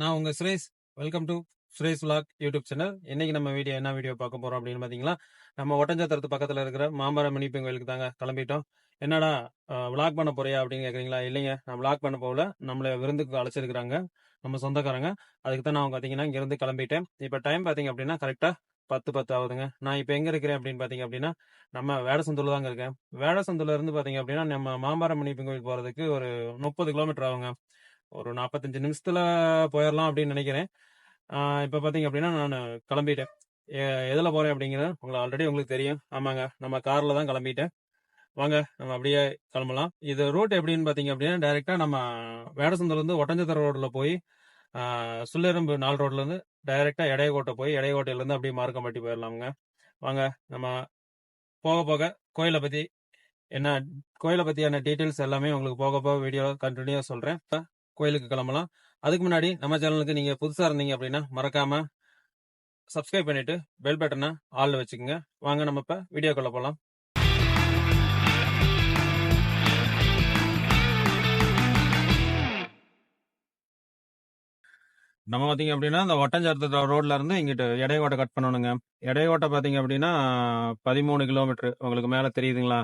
நான் உங்க Suresh. Welcome to Suresh vlog YouTube channel இன்னைக்கு நம்ம வீடியோ என்ன வீடியோ பார்க்க போறோம் அப்படின்னு பாத்தீங்களா? நம்ம ஒட்டஞ்சத்திரத்து பக்கத்துல இருக்கிற மாமரம் மணிப்பெண் கோயிலுக்கு தாங்க கிளம்பிட்டோம். என்னடா விளாக் பண்ண போறியா அப்படின்னு கேக்குறீங்களா? இல்லைங்க. நான் விளாக் பண்ண போகல. நம்மள விருந்துக்கு அழைச்சிருக்கிறாங்க. நம்ம சொந்தக்காரங்க. அதுக்கு தான் நான் பாத்தீங்கன்னா இங்க இருந்து கிளம்பிட்டேன். இப்ப டைம் பாத்தீங்க அப்படின்னா கரெக்டா பத்து பத்து ஆகுதுங்க. நான் இப்ப எங்க இருக்கிறேன் அப்படின்னு பாத்தீங்க அப்படின்னா நம்ம வேடசந்தூர்ல தாங்க இருக்கேன். வேடசந்தூர்ல இருந்து பாத்தீங்க அப்படின்னா நம்ம மாமரம் மணிப்பெண் கோயில் போறதுக்கு ஒரு முப்பது கிலோமீட்டர் ஆகுங்க. ஒரு நாற்பத்தஞ்சு நிமிஷத்துல போயிடலாம் அப்படின்னு நினைக்கிறேன். இப்போ இப்ப பாத்தீங்க அப்படின்னா நான் கிளம்பிட்டேன். எ- எதுல போறேன் அப்படிங்கிறது உங்களை ஆல்ரெடி உங்களுக்கு தெரியும். ஆமாங்க நம்ம கார்ல தான் கிளம்பிட்டேன். வாங்க நம்ம அப்படியே கிளம்பலாம். இது ரூட் எப்படின்னு பாத்தீங்க அப்படின்னா டைரக்டா நம்ம வேடசந்தூர்ல இருந்து ஒட்டஞ்சத்தர ரோட்டில் போய் ஆஹ் நாள் ரோட்லேருந்து ரோட்ல இருந்து டைரக்டா இடையகோட்டை போய் இடையகோட்டையில இருந்து அப்படியே மார்க்கம்பட்டி போயிடலாமுங்க வாங்க நம்ம போக போக கோயிலை பத்தி என்ன கோயிலை பத்தியான டீட்டெயில்ஸ் எல்லாமே உங்களுக்கு போக போக வீடியோ கண்டினியூவாக சொல்றேன். கோயிலுக்கு கிளம்பலாம். அதுக்கு முன்னாடி நம்ம சேனலுக்கு நீங்க புதுசா இருந்தீங்க அப்படின்னா மறக்காம சப்ஸ்கிரைப் பண்ணிட்டு பெல் பட்டனை ஆள்ல வச்சுக்கோங்க. வாங்க நம்ம இப்ப வீடியோக்குள்ள போலாம். நம்ம பார்த்தீங்க அப்படின்னா இந்த ஒட்டஞ்சாரத்து ரோட்ல இருந்து இங்கிட்டு இடையோட்டை கட் பண்ணணுங்க. இடையோட்டை பார்த்தீங்க அப்படின்னா பதிமூணு கிலோமீட்டர் உங்களுக்கு மேலே தெரியுதுங்களா?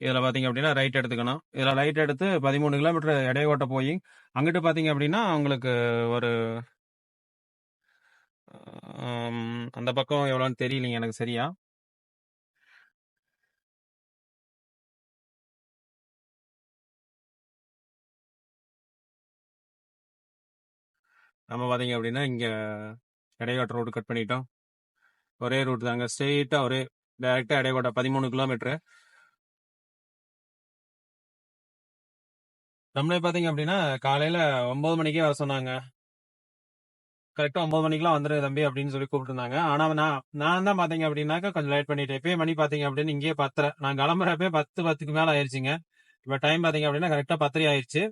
இதுல பாத்தீங்க அப்படின்னா ரைட் எடுத்துக்கணும். இதுல ரைட் எடுத்து பதிமூணு கிலோமீட்டர் இடையோட்ட போய் அங்கிட்டு பாத்தீங்க அப்படின்னா உங்களுக்கு ஒரு அந்த பக்கம் எவ்வளோன்னு தெரியலைங்க எனக்கு சரியா. நம்ம பாத்தீங்க அப்படின்னா இங்க இடையோட்ட ரோடு கட் பண்ணிட்டோம். ஒரே ரூட் தாங்க. ஸ்ட்ரெயிட்டாக ஒரே டைரெக்டாக இடையோட்ட பதிமூணு கிலோமீட்டர் நம்மளே பாத்தீங்க அப்படின்னா காலையில ஒன்பது மணிக்கே வர சொன்னாங்க. கரெக்டா ஒன்பது மணிக்கெல்லாம் வந்துரு தம்பி அப்படின்னு சொல்லி கூப்பிட்டுருந்தாங்க. ஆனா நான் நான் தான் பாத்தீங்க அப்படின்னாக்கா கொஞ்சம் லேட் பண்ணிட்டேன். இப்பயே மணி பாத்தீங்க அப்படின்னு இங்கேயே பத்தரை நான் கிளம்புறப்பே பத்து பத்துக்கு மேல ஆயிருச்சுங்க. இப்ப டைம் பாத்தீங்க அப்படின்னா கரெக்டா பத்தரை ஆயிருச்சு.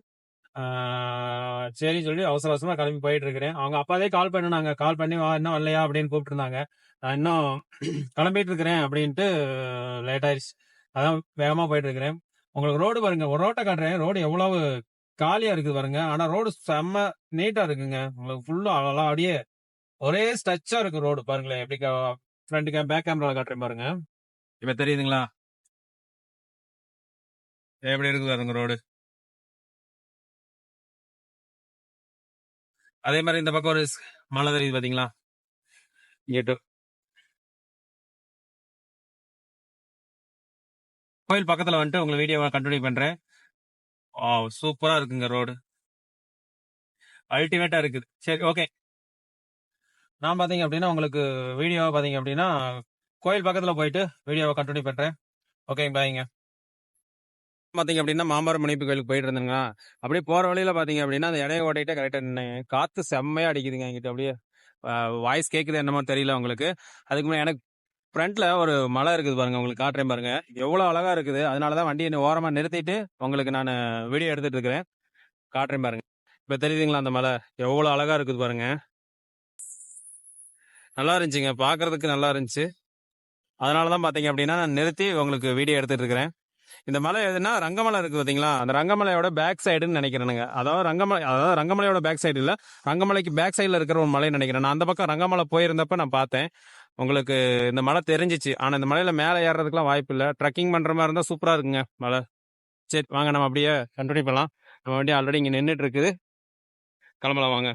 சரி சொல்லி அவசர அவசரமா கிளம்பி போயிட்டு இருக்கிறேன் அவங்க அப்பாவே கால் பண்ணுனாங்க. கால் பண்ணி வா இன்னும் வரலையா? அப்படின்னு கூப்பிட்டு இருந்தாங்க நான் இன்னும் கிளம்பிட்டு இருக்கிறேன் அப்படின்ட்டு லேட் ஆயிடுச்சு அதான் வேகமா போயிட்டு இருக்கிறேன் உங்களுக்கு ரோடு பாருங்க. ஒரு ரோட்டை காட்டுறேன். ரோடு எவ்வளவு காலியா இருக்குது பாருங்க. ஆனா ரோடு செம்ம நீட்டா இருக்குங்க. உங்களுக்கு ஃபுல்லா அழகா அப்படியே ஒரே ஸ்டச்சா இருக்கு ரோடு. பாருங்களேன். எப்படி ஃப்ரண்ட் கேம் பேக் கேமரால காட்டுறேன் பாருங்க. இப்ப தெரியுதுங்களா? எப்படி இருக்குது பாருங்க ரோடு? அதே மாதிரி இந்த பக்கம் ஒரு ஸ்- மலை தெரியுது பாத்தீங்களா? இங்கிட்டு கோயில் பக்கத்துல வந்துட்டு உங்களை வீடியோவை கண்டினியூ பண்றேன். ஆ சூப்பரா இருக்குங்க ரோடு அல்டிமேட்டா இருக்குது. சரி ஓகே நான் பாத்தீங்க அப்படின்னா உங்களுக்கு வீடியோவை பாத்தீங்க அப்படின்னா கோயில் பக்கத்துல போயிட்டு வீடியோவை கண்டினியூ பண்றேன். ஓகே பாய்ங்க பார்த்தீங்க அப்படின்னா மாமரம் மணிப்பு கோயிலுக்கு போயிட்டு இருந்தேங்க. அப்படியே போற வழியில பாத்தீங்க அப்படின்னா அந்த இடைய ஓட்டிகிட்டே கரெக்டாக நின்னேன் காத்து செம்மையா அடிக்குதுங்க என்கிட்ட அப்படியே. வாய்ஸ் கேட்குது என்னமோ தெரியல உங்களுக்கு. அதுக்கு முன்னாடி எனக்கு ஃப்ரண்ட்ல ஒரு மலை இருக்குது பாருங்க உங்களுக்கு காட்டுறேன் பாருங்க. எவ்வளவு அழகா இருக்குது. அதனாலதான் வண்டியை ஓரமாக ஓரமா நிறுத்திட்டு உங்களுக்கு நான் வீடியோ எடுத்துட்டு இருக்கிறேன். காட்டுறேன் பாருங்க. இப்ப தெரியுதுங்களா அந்த மலை? எவ்வளவு அழகா இருக்குது பாருங்க. நல்லா இருந்துச்சுங்க. பாக்குறதுக்கு நல்லா இருந்துச்சு. அதனாலதான் பாத்தீங்க அப்படின்னா நான் நிறுத்தி உங்களுக்கு வீடியோ எடுத்துட்டு இருக்கிறேன். இந்த மலை எதுனா ரங்கமலை இருக்கு பாத்தீங்களா? அந்த ரங்கமலையோட பேக் சைடுன்னு நினைக்கிறேனுங்க. அதாவது ரங்கமலை அதாவது ரங்கமலையோட பேக் சைடு இல்ல ரங்கமலைக்கு பேக் சைடுல இருக்கிற ஒரு மலைன்னு நினைக்கிறேன். நான் அந்த பக்கம் ரங்கமலை போயிருந்தப்ப நான் பார்த்தேன். உங்களுக்கு இந்த மலை தெரிஞ்சிச்சு. ஆனால் இந்த மலையில மேலே ஏறுறதுக்குலாம் வாய்ப்பு இல்லை. ட்ரக்கிங் பண்ற மாதிரி இருந்தால் சூப்பராக இருக்குங்க மலை. சரி வாங்க நம்ம அப்படியே கண்டினியூ பண்ணலாம். நம்ம வண்டி ஆல்ரெடி இங்கே நின்றுட்டு இருக்குது. கிளம்பலாம் வாங்க.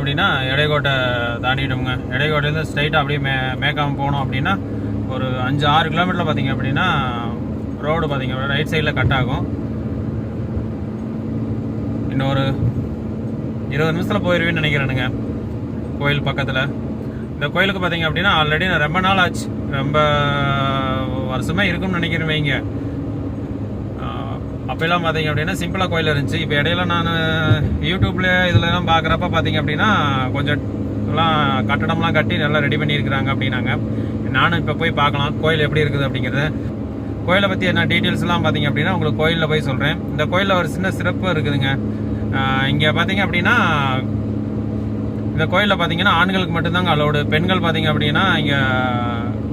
அப்படின்னா இடைக்கோட்டை தாண்டிட்டோமுங்க இடைக்கோட்டையிலேருந்து ஸ்ட்ரைட்டாக அப்படியே மே மேக்காமல் போனோம் அப்படின்னா ஒரு அஞ்சு ஆறு கிலோமீட்டரில் பார்த்தீங்க அப்படின்னா ரோடு பார்த்தீங்க ரைட் சைடில் கட் ஆகும். இன்னும் ஒரு இருபது நிமிஷத்தில் போயிடுவேன்னு நினைக்கிறேனுங்க கோயில் பக்கத்தில். இந்த கோயிலுக்கு பார்த்தீங்க அப்படின்னா ஆல்ரெடி நான் ரொம்ப நாள் ஆச்சு. ரொம்ப வருஷமாக இருக்கும்னு நினைக்கிறேன் வைங்க. அப்பெல்லாம் பார்த்தீங்க அப்படின்னா சிம்பிளாக கோயில் இருந்துச்சு. இப்போ இடையில நான் யூடியூப்ல இதுலலாம் பார்க்குறப்ப பார்த்தீங்க அப்படின்னா கொஞ்சம் எல்லாம் கட்டடம்லாம் கட்டி நல்லா ரெடி பண்ணியிருக்கிறாங்க அப்படின்னாங்க. நானும் இப்போ போய் பார்க்கலாம் கோயில் எப்படி இருக்குது அப்படிங்கிறத. கோயிலை பற்றி என்ன டீட்டெயில்ஸ்லாம் பார்த்தீங்க அப்படின்னா உங்களுக்கு கோயிலில் போய் சொல்கிறேன் இந்த கோயிலில் ஒரு சின்ன சிறப்பு இருக்குதுங்க. இங்கே பார்த்தீங்க அப்படின்னா இந்த கோயிலில் பார்த்தீங்கன்னா ஆண்களுக்கு மட்டும்தாங்க அலோடு பெண்கள் பார்த்தீங்க அப்படின்னா இங்கே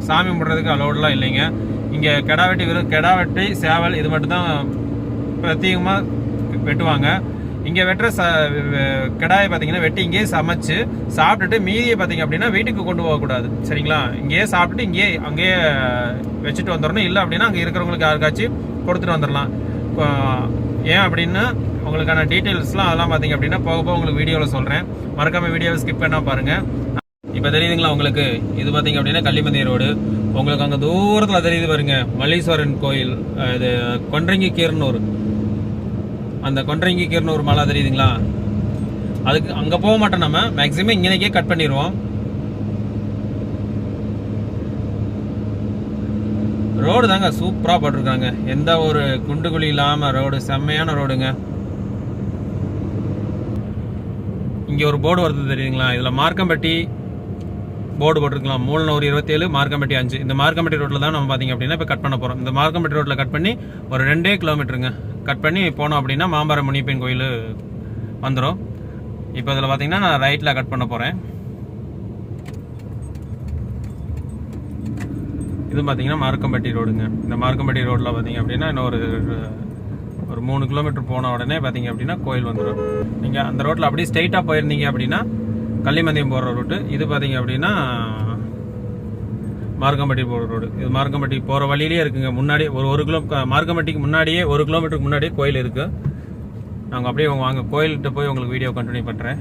சாமி கும்பிட்றதுக்கு அலோடெலாம் இல்லைங்க. இங்கே கெடா வெட்டி வெறும் கெடா வெட்டி சேவல் இது மட்டும்தான் பிரத்யேகமாக வெட்டுவாங்க. இங்கே வெட்டுற ச கிடாயை பார்த்தீங்கன்னா வெட்டி இங்கேயே சமைச்சு சாப்பிட்டுட்டு மீதியை பார்த்தீங்க அப்படின்னா வீட்டுக்கு கொண்டு போகக்கூடாது சரிங்களா? இங்கேயே சாப்பிட்டுட்டு இங்கேயே அங்கேயே வச்சுட்டு வந்துடணும். இல்லை அப்படின்னா அங்கே இருக்கிறவங்களுக்கு யாருக்காச்சும் கொடுத்துட்டு வந்துடலாம். இப்போ ஏன் அப்படின்னா உங்களுக்கான டீட்டெயில்ஸ்லாம் அதெல்லாம் பார்த்தீங்க அப்படின்னா போக போக உங்களுக்கு வீடியோவில் சொல்கிறேன் மறக்காமல் வீடியோவை ஸ்கிப் பண்ணால் பாருங்கள் இப்போ தெரியுதுங்களா உங்களுக்கு? இது பார்த்தீங்க அப்படின்னா கள்ளிமந்தி ரோடு. உங்களுக்கு அங்கே தூரத்தில் தெரியுது பாருங்க. மல்லீஸ்வரன் கோயில் இது கொன்றங்கி கீரனூர். அந்த கொன்றங்கி ஒரு மலை தெரியுதுங்களா? அதுக்கு அங்கே போக மாட்டோம் நம்ம. மேக்ஸிமம் இங்கனைக்கே கட் பண்ணிடுவோம் ரோடு தாங்க சூப்பராக போட்டிருக்காங்க. எந்த ஒரு குண்டு குழி இல்லாமல் ரோடு செம்மையான ரோடுங்க இங்கே ஒரு போர்டு வருது தெரியுங்களா இதில் மார்க்கம்பட்டி போர்டு போட்டிருக்கலாம். மூணு ஒரு இருபத்தேழு மார்க்கம்பட்டி அஞ்சு. இந்த மார்க்கம்பட்டி ரோட்டில் தான் நம்ம பார்த்தீங்க அப்படின்னா இப்போ கட் பண்ண போகிறோம் இந்த மார்க்கம்பட்டி ரோட்டில் கட் பண்ணி ஒரு ரெண்டே கிலோமீட்டருங்க கட் பண்ணி போனோம் அப்படின்னா மாம்பரம் முனியப்பன் கோயில் வந்துடும் இப்போ இதில் பார்த்தீங்கன்னா நான் ரைட்டில் கட் பண்ண போகிறேன். இது பார்த்தீங்கன்னா மார்க்கம்பட்டி ரோடுங்க. இந்த மார்க்கம்பட்டி ரோட்டில் பார்த்தீங்க அப்படின்னா இன்னும் ஒரு ஒரு மூணு கிலோமீட்டர் போன உடனே பார்த்தீங்க அப்படின்னா கோயில் வந்துடும் நீங்கள் அந்த ரோட்டில் அப்படியே ஸ்ட்ரைட்டாக போயிருந்தீங்க அப்படின்னா கள்ளிமந்தியம் போகிற ரூட்டு. இது பார்த்தீங்க அப்படின்னா மார்க்கம்பட்டி போகிற ரோடு இது மார்க்கம்பட்டி போகிற வழியிலே இருக்குங்க. முன்னாடி ஒரு ஒரு கிலோ மார்க்கம்பட்டிக்கு முன்னாடியே ஒரு கிலோமீட்டருக்கு முன்னாடியே கோயில் இருக்குது நாங்கள் அப்படியே உங்க- வாங்க கோயில்கிட்ட போய் உங்களுக்கு வீடியோ கண்டினியூ பண்ணுறேன்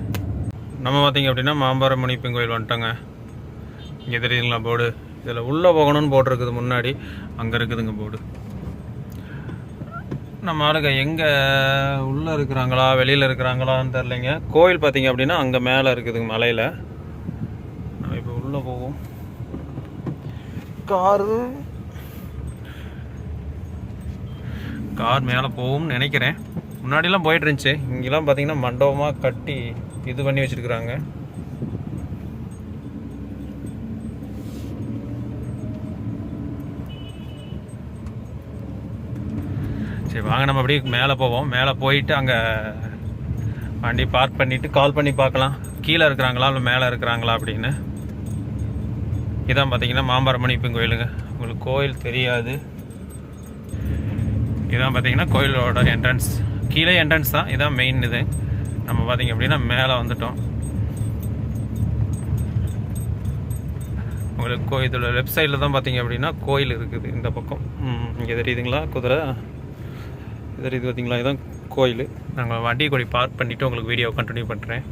நம்ம பார்த்தீங்க அப்படின்னா மாம்பரம் முனிப்பன் கோயில் வந்துட்டோங்க. இங்கே தெரியுதுங்களா போர்டு இதில் உள்ளே போகணும்னு போட்டிருக்குது முன்னாடி. அங்கே இருக்குதுங்க போர்டு நம்ம ஆளுங்க எங்கே உள்ளே இருக்கிறாங்களா வெளியில் இருக்கிறாங்களான்னு தெரிலங்க கோயில் பார்த்தீங்க அப்படின்னா அங்கே மேலே இருக்குதுங்க மலையில். நம்ம இப்போ உள்ளே போவோம். காரு. கார் மேலே போகும்னு நினைக்கிறேன். முன்னாடிலாம் போயிட்டு இருந்துச்சு இங்கெல்லாம் பார்த்தீங்கன்னா மண்டபமாக கட்டி இது பண்ணி வச்சிருக்கிறாங்க. சரி வாங்க நம்ம அப்படியே மேலே போவோம். மேலே போயிட்டு அங்கே வண்டி பார்க் பண்ணிவிட்டு கால் பண்ணி பார்க்கலாம். கீழே இருக்கிறாங்களா இல்லை மேலே இருக்கிறாங்களா அப்படின்னு. இதான் பார்த்தீங்கன்னா மாம்பரமணிப்பன் கோயிலுங்க. உங்களுக்கு கோயில் தெரியாது. இதான் பார்த்தீங்கன்னா கோயிலோட என்ட்ரன்ஸ் கீழே என்ட்ரன்ஸ் தான். இதான் மெயின் இது. நம்ம பார்த்தீங்க அப்படின்னா மேலே வந்துட்டோம். உங்களுக்கு கோ இதோட லெஃப்ட் சைடில் தான் பார்த்தீங்க அப்படின்னா கோயில் இருக்குது இந்த பக்கம். இங்கே தெரியுதுங்களா? குதிரை? இது தெரியுது பார்த்தீங்களா? இதுதான் கோயில். நாங்கள் வண்டி கொடி பார்க் பண்ணிவிட்டு உங்களுக்கு வீடியோ கண்டினியூ பண்ணுறேன்